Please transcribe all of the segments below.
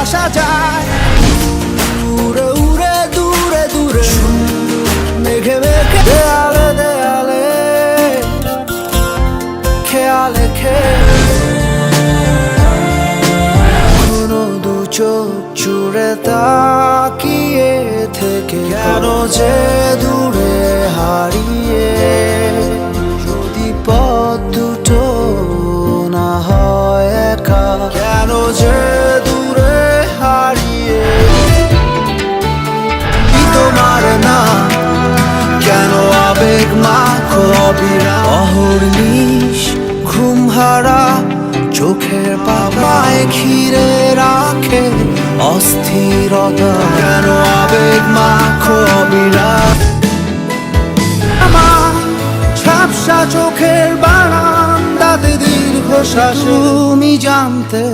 ভাসা যায়। উড়ে উড়ে, দূরে দূরে। মেঘে মেঘে, দেয়ালে দেয়ালে। খেয়ালে। কোনো দু চোখ জুড়ে তাকিয়ে থেকে কেন যে দূরে হারিয়ে মাখো অবিরাম অহর্নিশ ঘুম হারা চোখের পাপায় ঘিরে রাখে অস্থিরতা। কেন আবেগ মাখো আমার ঝাপসা চোখের বারান্দাতে দীর্ঘশ্বাস তুমি জানতে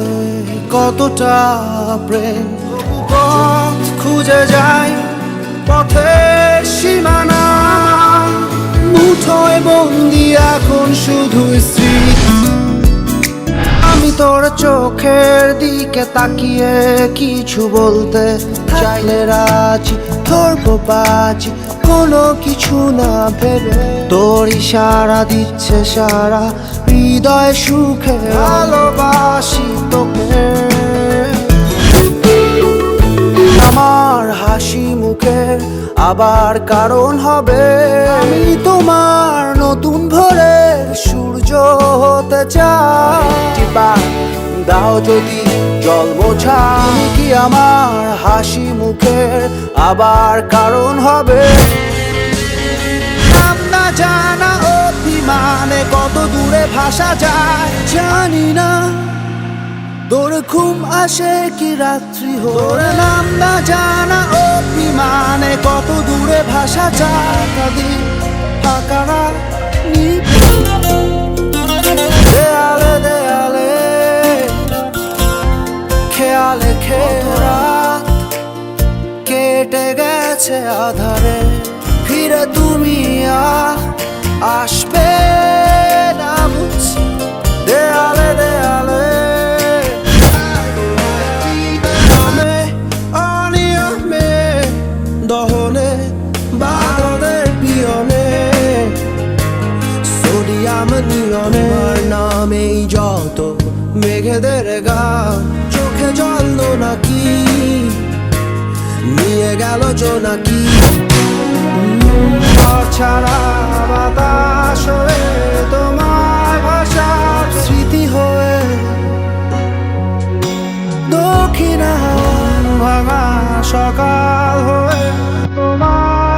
কতটা প্রেম। পথ খুঁজে যাই পথের সীমানা এখন শুধু স্মৃতি আমি তোর চোখের দিকে তাকিয়ে কিছু বলতে চাইলে রাজি, ধরবো বাজি, কোনো কিছু না ভেবে। তোর ইশারা দিচ্ছে সারা হৃদয় সুখে, ভালোবাসি তোকে। আমার হাসি মুখের আবার কারণ হবে। আমি তোমার হতে চাই। দাও যদি জল মোছা কি আমার হাসি মুখের আবার কারণ হবে? না জানা অভিমানে কত দূরে ভাসা যায়। জানি না। তোর ঘুম আসে কি রাত্রি তোর নাম না জানা অভিমানে কত দূরে ভাষা যায়। কাদি ফাঁকারা দেয়ালে দেয়ালে। খেয়ালে খেরা কেটে গেছে আধারে। ফিরে তুমি আসবে নিয়নে আমার নামেই যত মেঘেদের গান চোখে জল নাকি? নিয়ে গেল ঘর ছাড়া বাতাস হয়ে তোমার ভাষা স্মৃতি হয়ে দক্ষিণ ভাঙা সকাল হয়ে তোমার